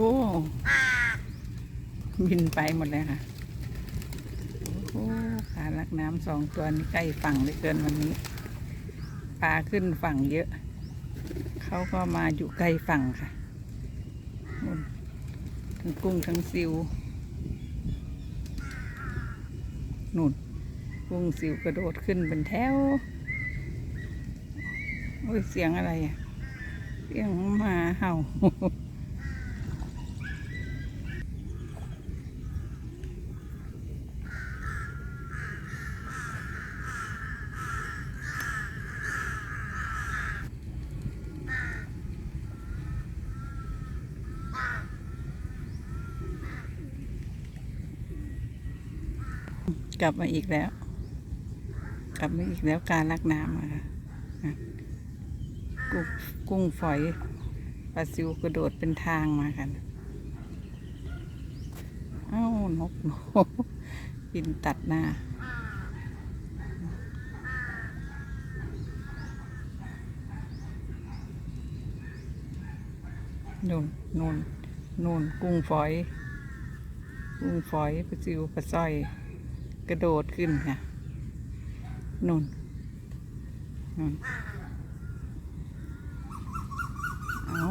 อ้บินไปหมดเลยค่ะ โอ้ขาลักน้ำสองตัวนี้ใกล้ฝั่งเหลยเกินวันนี้ ปลาขึ้นฝั่งเยอะ เขาก็มาอยู่ใกล้ฝั่งค่ะนู่นทั้งกุ้งทั้งซิวนู่นกุ้งซิวกระโดดขึ้นเป็นแถว โอ้ยเสียงอะไรอะ เสียงมาเห่า กลับมาอีกแล้ว กลับมาอีกแล้วการลักน้ำอะค่ะอะกุ้งกุ้งฝอยปลาซิวกระโดดเป็นทางมากัน เอ้านกนกบินตัดหน้านู่นนู่นนู่นกุ้งฝอย กุ้งฝอยปลาซิวปลาสร้อย กระโดดขึ้นค่ะนู่นนู่นเอา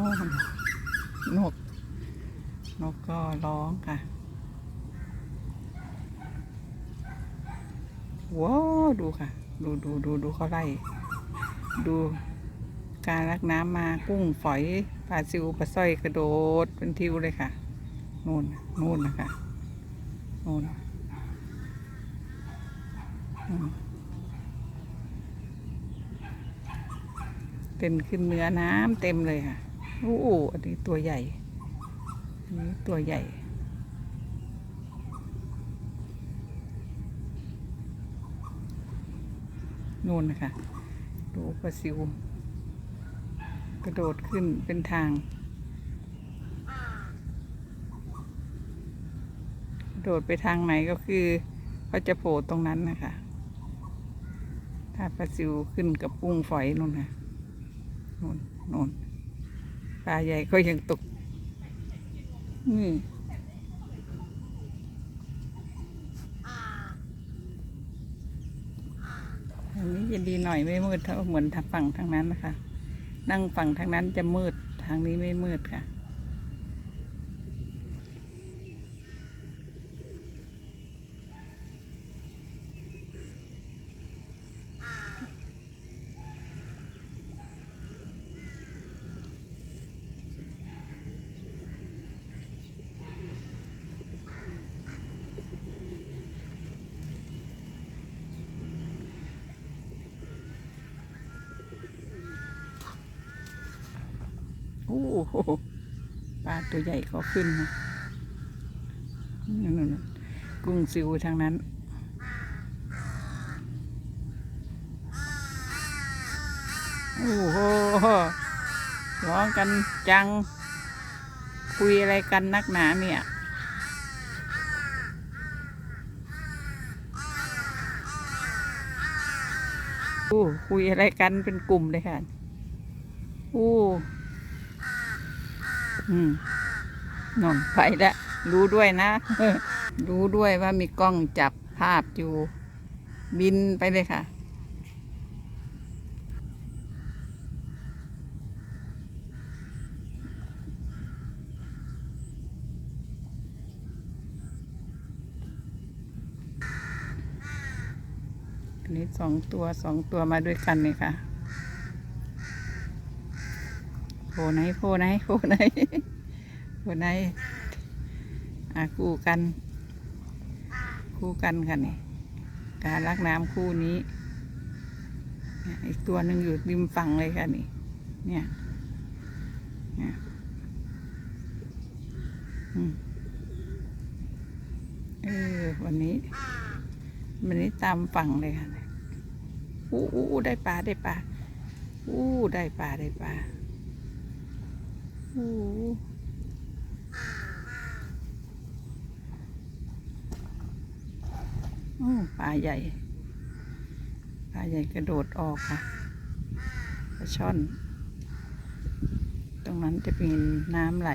นก นกก็ร้องค่ะว้าวดูค่ะ ดูดูดูดูเขาไล่ ดูการรักน้ำมากุ้งฝอยปลาซิวปลาสร้อยกระโดดเป็นทิวเลยค่ะ นู่นนู่นนะคะนู่น เป็นขึ้นเนื้อน้ำเต็มเลยค่ะโอ้โหอันนี้ตัวใหญ่ อันนี้ตัวใหญ่นู่นนะคะ ดูปลาซิว กระโดดขึ้นเป็นทาง กระโดดไปทางไหนก็คือเขาจะโผล่ตรงนั้นนะคะ ถ้าปลาซิวขึ้นกับปุ้งฝอยนู่นค่ะนู่นนู่นปลาใหญ่ก็ยังตก นี่ทางนี้จะดีหน่อยไม่มืดเท่าเหมือนทางฝั่งทางนั้นนะคะ นั่งฝั่งทางนั้นจะมืดทางนี้ไม่มืดค่ะ ปลาตัวใหญ่ก็ขึ้นนะนั่นๆกุ้งซิวทางนั้น โอ้โหร้องกันจัง คุยอะไรกันนักหนาเนี่ยโอ้คุยอะไรกันเป็นกลุ่มเลยค่ะโอ้ นอนไปแล้วรู้ด้วยนะ รู้ด้วยว่ามีกล้องจับภาพอยู่ บินไปเลยค่ะอันนี้สองตัวสองตัวมาด้วยกันเลยค่ะโผล่ไหนโผล่ไหนโผล่ไหนโผล่ไหนอะคู่กัน คู่กันค่ะนี่การรักน้ำคู่นี้อีกตัวหนึ่งอยู่ริมฝั่งเลยค่ะนี่ เนี่ยเนี่ยอืมเอวันนี้ วันนี้ตามฝั่งเลยค่ะอู้อู้ได้ปลาได้ปลาอู้ได้ปลาได้ปลา ปลาใหญ่ ปลาใหญ่กระโดดออกค่ะปลาช่อน ตรงนั้นจะเป็นน้ำไหล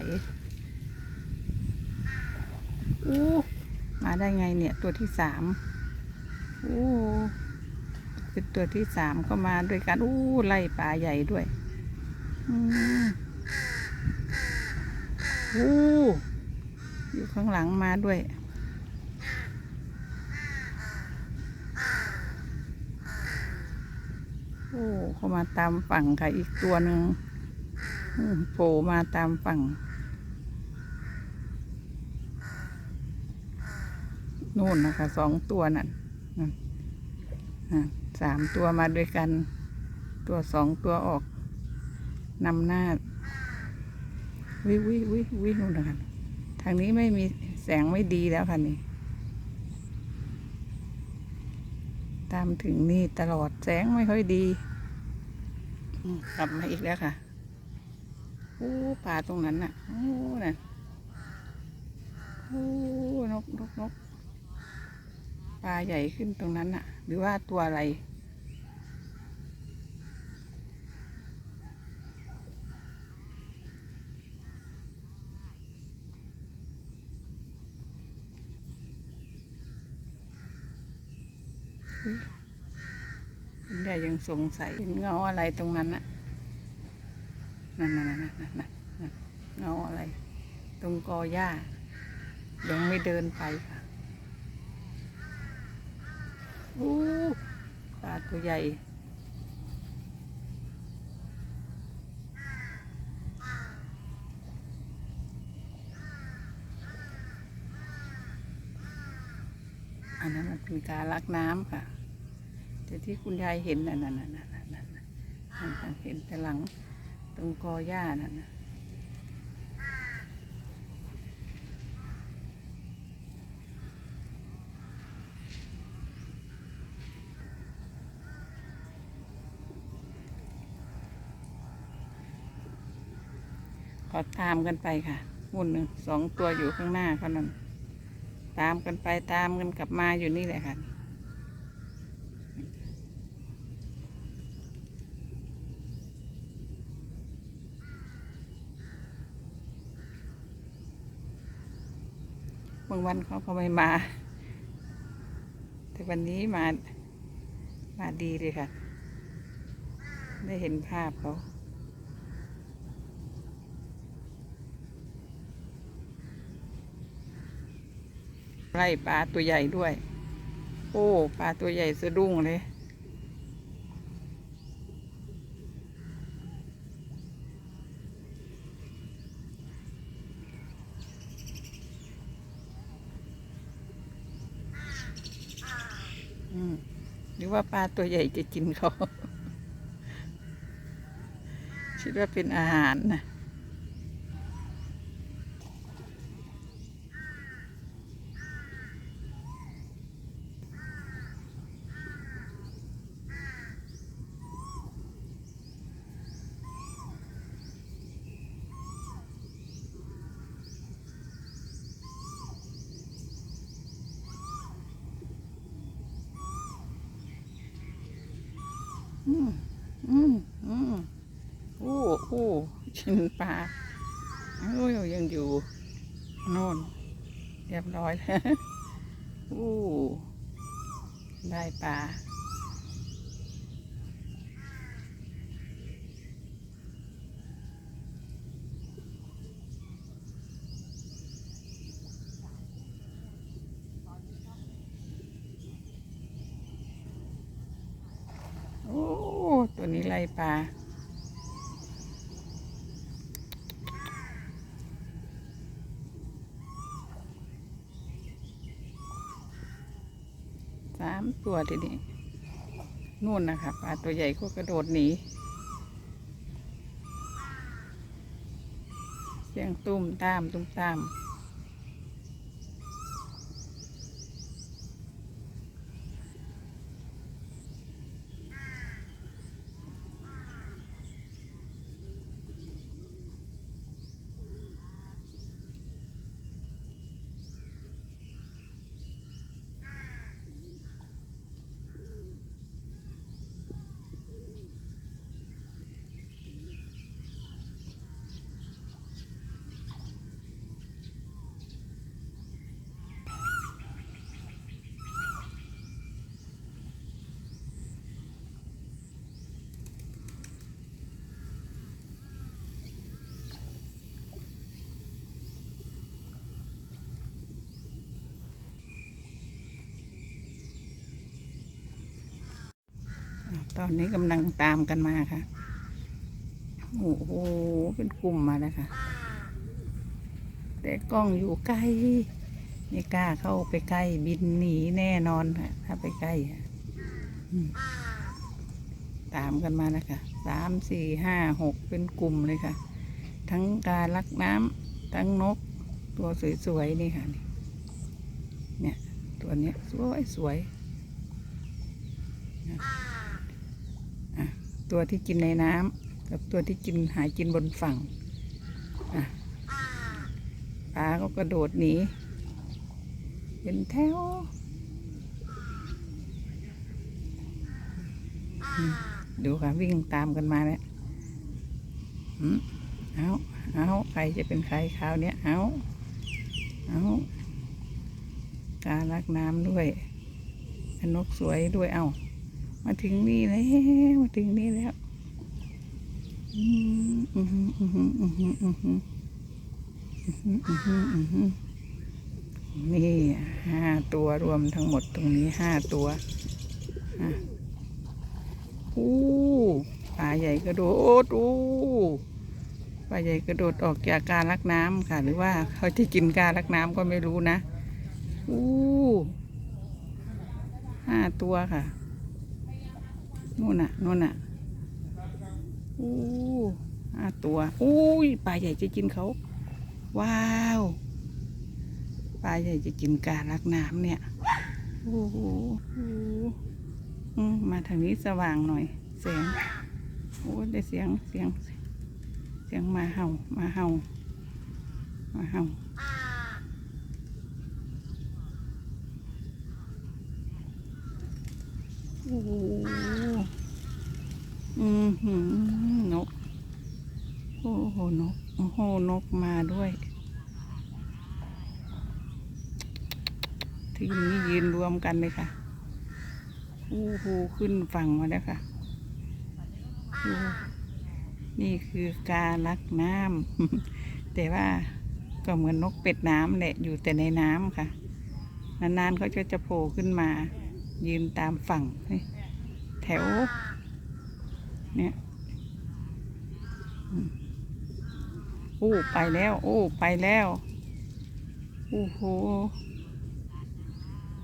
อู้มาได้ไงเนี่ยตัวที่สามโอ้เป็นตัวที่สามก็มาด้วยกันอู้ไล่ปลาใหญ่ด้วย อืม อู้อยู่ข้างหลังมาด้วย โอ้เขามาตามฝั่งค่ะอีกตัวหนึ่งโผล่มาตามฝั่งนู่นนะคะสองตัวนั่นสามตัวมาด้วยกัน ตัวสองตัวออกนำหน้า วิวิวิวินู่นนะคะทางนี้ไม่มีแสงไม่ดีแล้วค่ะนี่ตามถึงนี่ตลอดแสงไม่ค่อยดีกลับมาอีกแล้วค่ะโอ้ป่าตรงนั้นน่ะโอ้น่ะโอ้นกนกนกปลาใหญ่ขึ้นตรงนั้นน่ะ หรือว่าตัวอะไร คุณ ยังสงสัยเห็นเงาอะไรตรงนั้นน่ะนั่นนั่นนั่นนั่นเงาอะไร ตรงกอหญ้า ยังไม่เดินไปค่ะโอ้ปลาตัวใหญ่อันนั้นมันเป็นการลักน้ำค่ะ แต่ที่คุณยายเห็นนั่นนั่นนั่นนั่นนั่นนั่นเห็นแต่หลังตรงกอหญ้านั่นนะขอตามกันไปค่ะหุ่นหนึ่งสองตัวอยู่ข้างหน้าเขานั่นตามกันไปตามกันกลับมาอยู่นี่แหละค่ะางวันเขาก็ไม่มา แต่วันนี้มา มาดีเลยค่ะ ได้เห็นภาพเขาไล่ปลาตัวใหญ่ด้วย โอ้ ปลาตัวใหญ่สะดุ้งเลย หรือว่าปลาตัวใหญ่จะกินเขา คิดว่าเป็นอาหารนะ อืมอืมอืมโอ้โอ้ชินปลาโอ้ยยังอยู่โน่นเรียบร้อยแล้วโอ้ได้ปลา โอ้ ตัวนี้ไล่ ปลา สามตัวทีนี้นู่นนะคะปลาตัวใหญ่ก็กระโดดหนีเสียงตุ้มตาม ตุ้มตามโตอนนี้กำลังตามกันมาค่ะ โอ้โห เป็นกลุ่มมาแล้วค่ะ แต่กล้องอยู่ใกล้ไม่กล้าเข้าไปใกล้บินหนีแน่นอนค่ะ ถ้าไปใกล้ตามกันมาแล้วค่ะสามสี่ห้าหกเป็นกลุ่มเลยค่ะ ทั้งกาลักน้ำทั้งนก ตัวสวยๆนี่ค่ะ เนี่ย ตัวเนี้ยสวยสวยนะอะ ตัวที่กินในน้ำกับตัวที่กินหากินบนฝั่งปลาก็กระโดดหนีเป็นแถวดูค่ะ วิ่งตามกันมาเนี่ยอืมเอาเอาใครจะเป็นใครคราวเนี้ยเอาเอาการรักน้ำด้วยนกสวยด้วยเอา มาถึงนี่แล้วมาถึงนี่แล้วนี่ห้าตัวรวมทั้งหมดตรงนี้ห้าตัวอู้ปลาใหญ่กระโดดอู้ปลาใหญ่กระโดดออกจากการรักน้ำค่ะ หรือว่าเขาจะกินการรักน้ำก็ไม่รู้นะอู้ห้าตัวค่ะ นู่นน่ะนู่นน่ะอู้ห้าตัวอุ้ยปลาใหญ่จะกินเขา ว้าวปลาใหญ่จะกินการักน้ำเนี่ยโอ้โหมาทางนี้สว่างหน่อย เสียงโอ้ได้เสียงเสียง เสียงมาเห่ามาเห่ามาเห่าโอ้โห อืมหือนก โอ้โห นก โอ้โห นกมาด้วย ทีนี้ยืนรวมกันเลยค่ะโอ้โหขึ้นฝั่งมาแล้วค่ะ นี่คือการลักน้ำ แต่ว่าก็เหมือนนกเป็ดน้ำแหละ อยู่แต่ในน้ำค่ะ นานๆเขาจะจะโผล่ขึ้นมา ยืนตามฝั่ง แถว เนี่ยโอ้ไปแล้ว โอ้ไปแล้วโอ้โห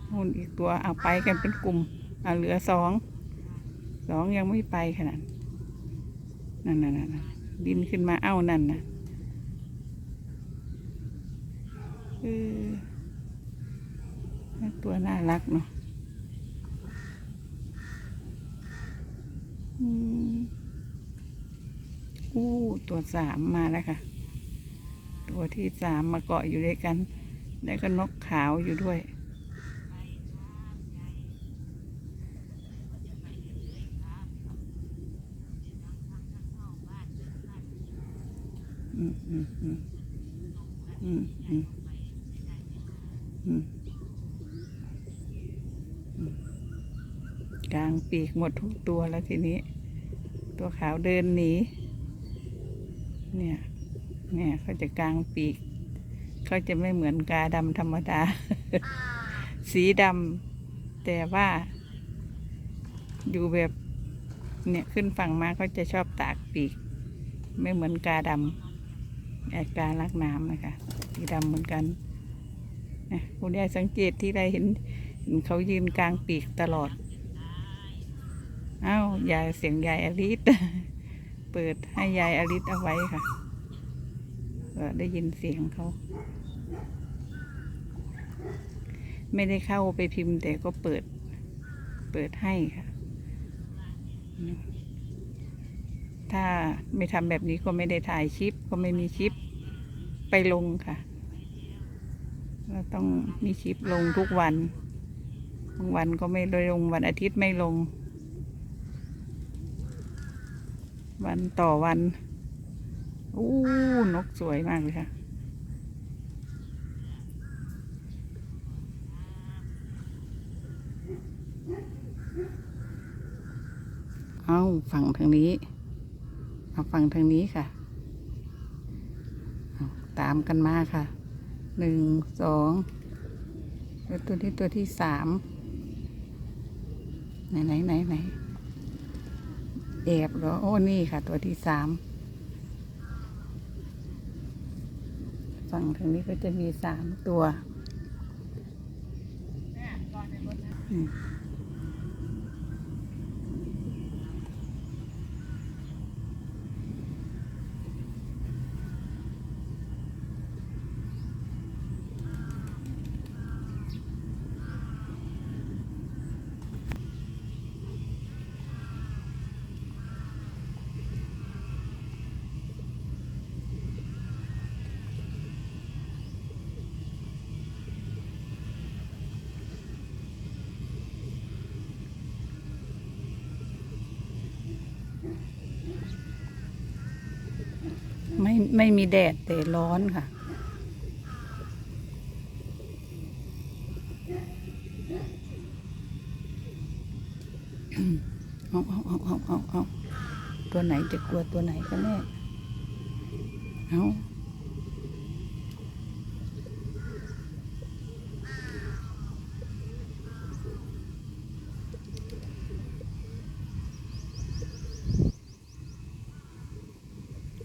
นู่นอีกตัวเอาไปกันเป็นกลุ่มเอาเหลือสองสองยังไม่ไปขนาดนั่นนั่นนั่นดินขึ้นมาเอ้านั่นนะตัวน่ารักเนาะ อู้ตัวสามมาแล้วค่ะ ตัวที่สามมาเกาะอยู่ด้วยกัน แล้วก็นกขาวอยู่ด้วย อืมอืมอืมอืมอืมอืมอืมกลาง ปีกหมดทุกตัวแล้วทีนี้ ตัวขาวเดินหนี เนี่ย เนี่ยเขาจะกลางปีก เขาจะไม่เหมือนกาดำธรรมดา สีดำแต่ว่า อยู่แบบเนี่ยขึ้นฝั่งมาเขาจะชอบตากปีก ไม่เหมือนกาดำแอดกาลักน้ำนะคะสีดำเหมือนกันนะคุณยายสังเกตที่ไรเห็นเห็นเขายืนกลางปีกตลอด อ้ายายเสียงยายอลิสเปิดให้ยายอลิสเอาไว้ค่ะก็ได้ยินเสียงเขา ไม่ได้เข้าไปพิมพ์แต่ก็เปิด เปิดให้ค่ะ ถ้าไม่ทำแบบนี้ก็ไม่ได้ถ่ายคลิป ก็ไม่มีคลิปไปลงค่ะ เราต้องมีคลิปลงทุกวัน บางวันก็ไม่ลงวันอาทิตย์ไม่ลง วันต่อวันอู้นกสวยมากเลยค่ะ เอาฝั่งทางนี้ เอาฝั่งทางนี้ค่ะ ตามกันมาค่ะ หนึ่ง สองแล้วตัวที่ตัวที่สามไหนไหนไหนไหน แอบเหรอโอ้นี่ค่ะ ตัวที่สามฝั่งทางนี้ก็จะมีสามตัว ไม่ไม่มีแดดแต่ร้อนค่ะ เอาเอาเอาเอาเอาเอาตัวไหนจะกลัวตัวไหนกันแน่เอา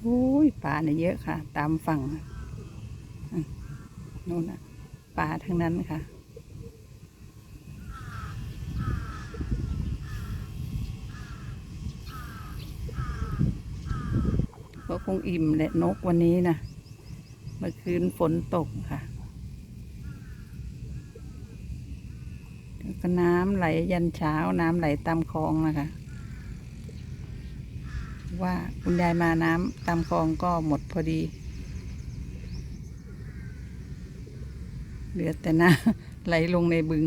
โอ้ยปลา เนี่ยเยอะค่ะ ตามฝั่งนู่นน่ะปลาทั้งนั้นค่ะ ก็คงอิ่มแหละนกวันนี้นะเมื่อคืนฝนตกค่ะก็น้ำไหลยันเช้าน้ำไหลตามคลองนะคะ ว่าคุณยายมาน้ำตามคลองก็หมดพอดี เหลือแต่น้ำไหลลงในบึง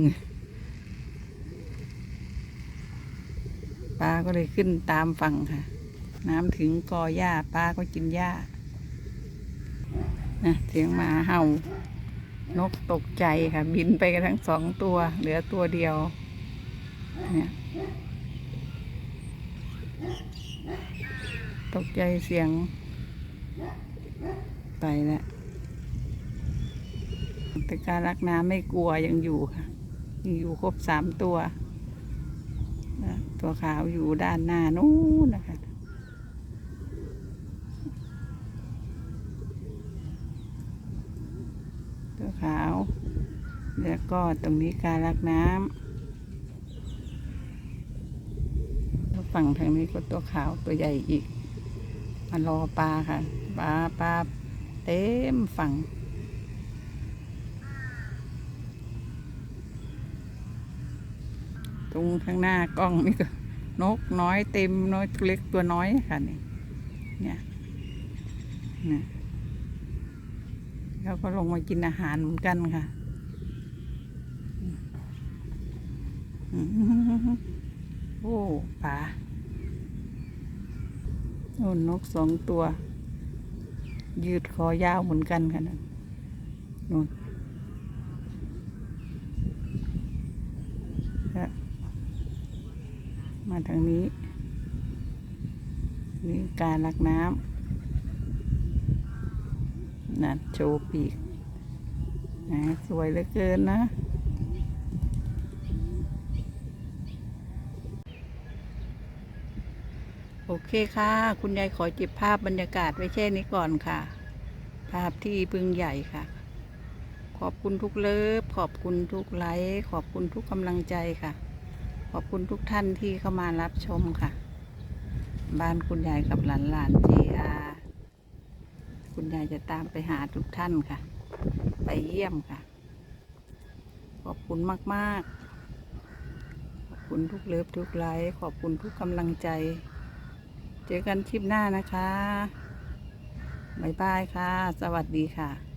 ปลาก็เลยขึ้นตามฝั่งค่ะ น้ำถึงกอหญ้าปลาก็กินหญ้านะเสียงหมาเห่านกตกใจค่ะ บินไปกันทั้งสองตัว เหลือตัวเดียว เนี่ย ตกใจเสียง ไปแล้วแต่การรักน้ำไม่กลัวยังอยู่ค่ะยังอยู่ครบสามตัว ตัวขาวอยู่ด้านหน้านู้นนะคะตัวขาว แล้วก็ตรงนี้การรักน้ำฝั่งทางนี้ก็ตัวขาวตัวใหญ่อีก มารอปลาค่ะ ปลาปลาเต็มฝั่ง ตรงข้างหน้ากล้องนี่ก็ นกน้อยเต็มน้อยตัวเล็กตัวน้อยค่ะนี่เนี่ยนะแล้วก็ลงมากินอาหารเหมือนกันค่ะโอ้ป่า โอ้นกสองตัว ยืดคอยาวเหมือนกันค่ะนั่นนู่นมาทางนี้ นี่การลักน้ำนั่นโชว์ปีกนะสวยเหลือเกินนะ โอ เคค่ะ คุณยายขอจิบภาพบรรยากาศไว้แค่นี้ก่อนค่ะ ภาพที่บึงใหญ่ค่ะ ขอบคุณทุกเลิฟ ขอบคุณทุกไลค์ขอบคุณทุกกำลังใจค่ะ ขอบคุณทุกท่านที่เข้ามารับชมค่ะ บ้านคุณยายกับหลานหลานจีอาคุณยายจะตามไปหาทุกท่านค่ะ ไปเยี่ยมค่ะ ขอบคุณมาก ๆ ขอบคุณทุกเลิฟทุกไลค์ขอบคุณทุกกำลังใจ เจอกันคลิปหน้านะคะ บ๊ายบายค่ะ สวัสดีค่ะ